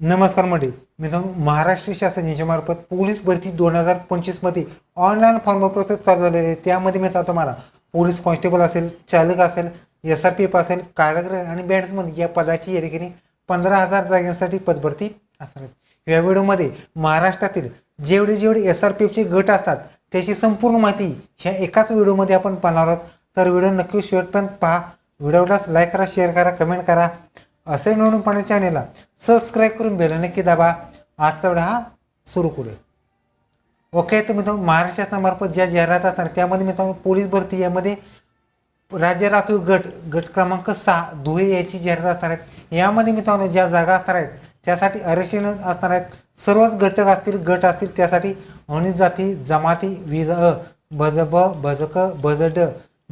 नमस्कार मंडळी. मित्रांनो महाराष्ट्र शासन याच्यामार्फत पोलीस भरती दोन हजार पंचवीसमध्ये ऑनलाईन फॉर्म प्रोसेस चालू झालेली आहे. त्यामध्ये मित्र तुम्हाला पोलीस कॉन्स्टेबल असेल चालक असेल एस आर पी एफ असेल कारागृह आणि बॅट्समन या पदाची या पंधरा हजार जागांसाठी पदभरती असणार आहे. या व्हिडिओमध्ये महाराष्ट्रातील जेवढे जेवढे एस आर पी एफचे गट असतात त्याची संपूर्ण माहिती ह्या एकाच व्हिडिओमध्ये आपण पाहणार आहोत. तर व्हिडिओ नक्की शेवटपर्यंत पहा. व्हिडिओलाच लाईक करा शेअर करा कमेंट करा. असे म्हणून चॅनेलला सबस्क्राईब करून बेल नक्की दाबा. आजचा व्हिडिओ हा सुरू करूया. ओके तर मित्रांनो महाराष्ट्र शासनामार्फत ज्या जाहिरात असणार त्यामध्ये मित्रांनो पोलीस भरती यामध्ये राज्य राखीव गट गट क्रमांक सहा धुळे याची जाहिरात असणार आहेत. यामध्ये मित्रांनो ज्या जागा असणार आहेत त्यासाठी आरक्षण असणार आहेत. सर्वच घटक असतील गट असतील त्यासाठी अनुसूचित जाती जमाती विज अ भज ब भज क भज ड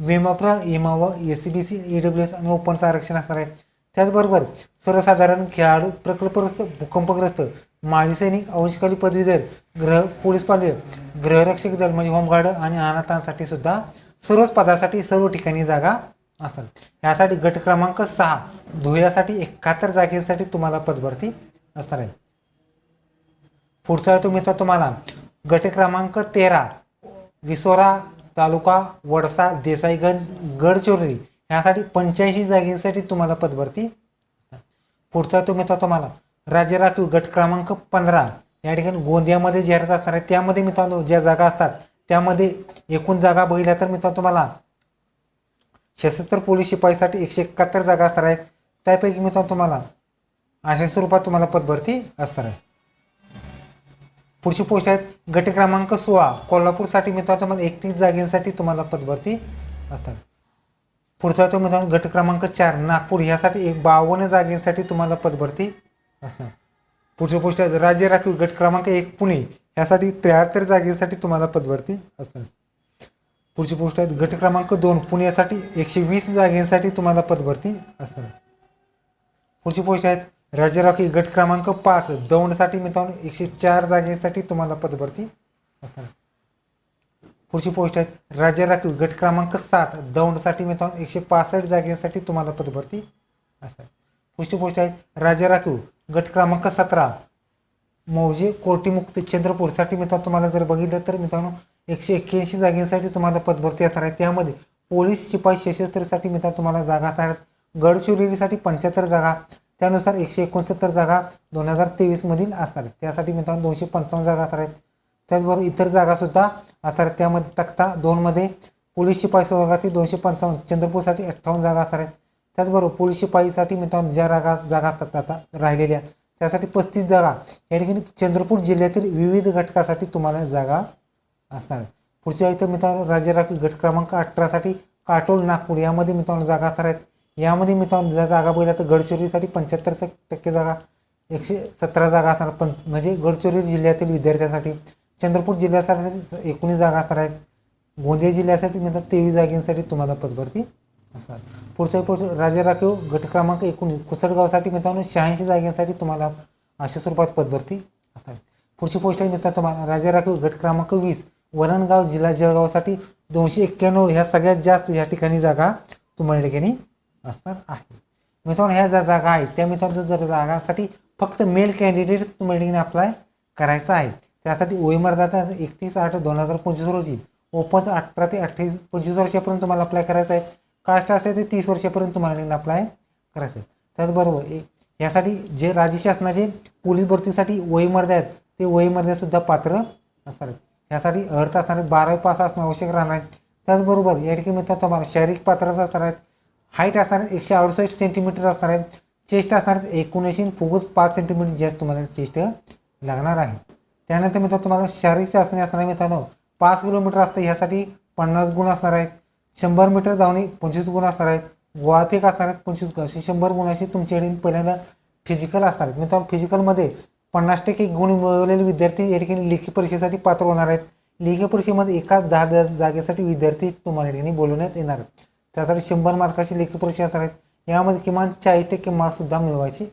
विमप्र व S C B C E W S आणि ओपनचं आरक्षण असणार आहे. त्याचबरोबर सर्वसाधारण खेळाडू प्रकल्पग्रस्त भूकंपग्रस्त माजी सैनिक अंशकाली पदवीधर ग्रह पोलीस पालक गृहरक्षक दल म्हणजे होमगार्ड आणि अनाथांसाठी सुद्धा सर्वच पदासाठी सर्व ठिकाणी जागा असतात यासाठी गट क्रमांक सहा धुळ्यासाठी एकाहत्तर जागेसाठी तुम्हाला पदभरती असणार आहे. पुढचा तो मित्र तुम्हाला गट क्रमांक तेरा विसोरा तालुका वडसा देसाईगंज गडचिरोली ह्यासाठी पंच्याऐंशी जागेसाठी तुम्हाला पदभरती पुढचा तो मित्र तुम्हाला राज्य राखीव गट क्रमांक पंधरा या ठिकाणी गोंदियामध्ये जाहिरात असणार आहे त्यामध्ये मित्रांनो ज्या जागा असतात त्यामध्ये एकूण जागा बघितल्या तर मित्रांनो तुम्हाला सशस्त्र पोलीस शिपाईसाठी एकशे एकाहत्तर जागा असणार आहेत त्यापैकी मित्रांनो तुम्हाला अशा स्वरूपात तुम्हाला पदभरती असणार आहे. पुढची पोस्ट आहेत गट क्रमांक सोळा कोल्हापूरसाठी मित्रांनो तुम्हाला एकतीस जागेसाठी तुम्हाला पदभरती असतात. पुढचा तो मित्रांनो गट क्रमांक चार नागपूर. ह्यासाठी एक बावन्न जागेसाठी तुम्हाला पदभरती असणार. पुढच्या पोस्ट राज्य राखीव गट क्रमांक एक पुणे. ह्यासाठी त्र्याहत्तर जागेसाठी तुम्हाला पदभरती असणार. पुढची पोस्ट आहेत गट क्रमांक दोन पुण्यासाठी एकशे वीस जागेसाठी तुम्हाला पदभरती असणार. पुढची पोस्ट आहेत राज्य राखी गट क्रमांक पाच दौंडसाठी मित्रांनो एकशे चार जागेसाठी तुम्हाला पदभरती असणार. पुढची पोस्ट आहे. राज्य राखीव गट क्रमांक सात दौंडसाठी मित्रांनो एकशे पासष्ट जागेसाठी तुम्हाला पदभरती असेल पुढची पोस्ट आहे. राज्य राखीव गट क्रमांक सतरा मौजे कोटीमुक्त चंद्रपूरसाठी मित्रांनो तुम्हाला जर बघितलं तर मित्रांनो एकशे एक्क्याऐंशी जागेसाठी तुम्हाला पदभरती असणार आहे. त्यामध्ये पोलीस शिपाई सशस्त्रसाठी मित्रांनो तुम्हाला जागा असणार आहेत. गडचिरोलीसाठी पंच्याहत्तर जागा त्यानुसार एकशे एकोणसत्तर जागा दोन हजार तेवीसमधील असणार आहेत. त्यासाठी मित्रांनो दोनशे पंचावन्न जागा असणार आहेत. त्याचबरोबर इतर जागासुद्धा असणार. आहेत त्यामध्ये तक्ता दोनमध्ये पोलीस शिपाई वर्गातील दोनशे पंचावन्न चंद्रपूरसाठी अठ्ठावन्न जागा असणार आहेत. त्याचबरोबर पोलीस शिपाईसाठी मित्रांनो ज्या जागा जागा असतात आता राहिलेल्या त्यासाठी पस्तीस जागा. या ठिकाणी चंद्रपूर जिल्ह्यातील विविध घटकासाठी तुम्हाला जागा असणार आहेत. पुढच्या इथं मित्रांनो राज्य राखीव गट क्रमांक अठरासाठी काटोल नागपूर यामध्ये मित्रांनो जागा असणार आहेत. यामध्ये मित्रांनो जर जागा बघितल्या तर गडचिरोलीसाठी पंच्याहत्तर टक्के जागा एकशे सतरा जागा असणार. पण म्हणजे गडचिरोली जिल्ह्यातील विद्यार्थ्यांसाठी चंद्रपूर जिल्ह्यासाठी एकोणीस जागा असणार आहेत. गोंदिया जिल्ह्यासाठी मित्रांनो तेवीस जागेसाठी तुम्हाला पदभरती असणार. पुढच्या पुढ राजा राखीव गट क्रमांक एकोणीस कुसडगावसाठी मित्रांनो शहाऐंशी जागांसाठी तुम्हाला अशा स्वरूपात पदभरती असणार पुढची पोस्ट आहे मित्रांनो तुम्हाला राजा राखीव गट क्रमांक वीस वरणगाव जिल्हा जळगावसाठी दोनशे एक्क्याण्णव ह्या सगळ्यात जास्त ह्या ठिकाणी जागा तुम्हाला ठिकाणी असणार आहे. मित्रांनो ह्या ज्या जागा आहेत त्या मित्रांनो जर जागासाठी फक्त मेल कॅन्डिडेट्स तुम्हाला ठिकाणी अप्लाय करायचा आहे त्यासाठी वयमर्यादा एकतीस आठ दोन हजार पंचवीस रोजी ओपन अठरा ते अठ्ठावीस पंचवीस वर्षापर्यंत तुम्हाला अप्लाय करायचं आहे. कास्ट असेल ते तीस वर्षापर्यंत तुम्हाला अप्लाय करायचं आहे. त्याचबरोबर एक यासाठी जे राज्य शासनाचे पोलीस भरतीसाठी वयमर्यादा आहेत ते वयमर्यादासुद्धा पात्र असणार आहेत. यासाठी अर्थ असणार आहेत बारावी पास असणं आवश्यक राहणार आहेत त्याचबरोबर या ठिकाणी मित्रांनो तुम्हाला शारीरिक पात्रता असणार आहेत. हाईट असणार आहेत एकशे अडुसष्ट सेंटीमीटर असणार आहेत. चेस्ट असणार आहेत एकोणऐंशी फुगस पाच सेंटीमीटर जास्त तुम्हाला चेस्ट लागणार आहे. त्यानंतर मित्रांनो तुम्हाला शारीरिक चाचणी असणार आहे मित्रांनो. पाच किलोमीटर असतं ह्यासाठी पन्नास गुण असणार आहेत. शंभर मीटर धावणे पंचवीस गुण असणार आहेत. गोळाफेक असणार आहेत पंचवीस गुण. असे शंभर गुणाशी तुमच्याकडे पहिल्यांदा फिजिकल असणार आहेत. मित्रांनो फिजिकलमध्ये पन्नास टक्के गुण मिळवलेले विद्यार्थी या ठिकाणी लेखी परीक्षेसाठी पात्र होणार आहेत. लेखी परीक्षेमध्ये एका दहा दहा जागेसाठी विद्यार्थी तुम्हाला या ठिकाणी बोलवण्यात येणार आहेत. त्यासाठी शंभर मार्काची लेखी परीक्षा असणार आहेत. यामध्ये किमान चाळीस टक्के मार्क्ससुद्धा मिळवायचे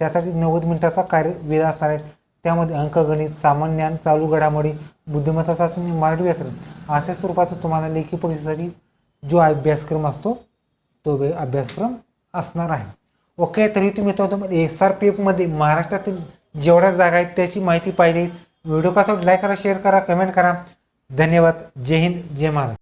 त्यासाठी नव्वद मिनिटाचा कार्य वेळ असणार आहेत त्यामध्ये अंकगणित सामान्य ज्ञान चालू घडामोडी बुद्धिमत्ता चाचणी मराठी व्याकरण अशा स्वरूपाचा तुम्हाला लेखी परीक्षेसाठी जो अभ्यासक्रम असतो तो वे अभ्यासक्रम असणार आहे. ओके तरी तुम्ही तुम्हाला एस आर पी एफमध्ये महाराष्ट्रातील जेवढ्या जागा आहेत त्याची माहिती पाहिली. व्हिडिओ कसा लाईक करा शेअर करा कमेंट करा. धन्यवाद. जय हिंद जय महाराष्ट्र.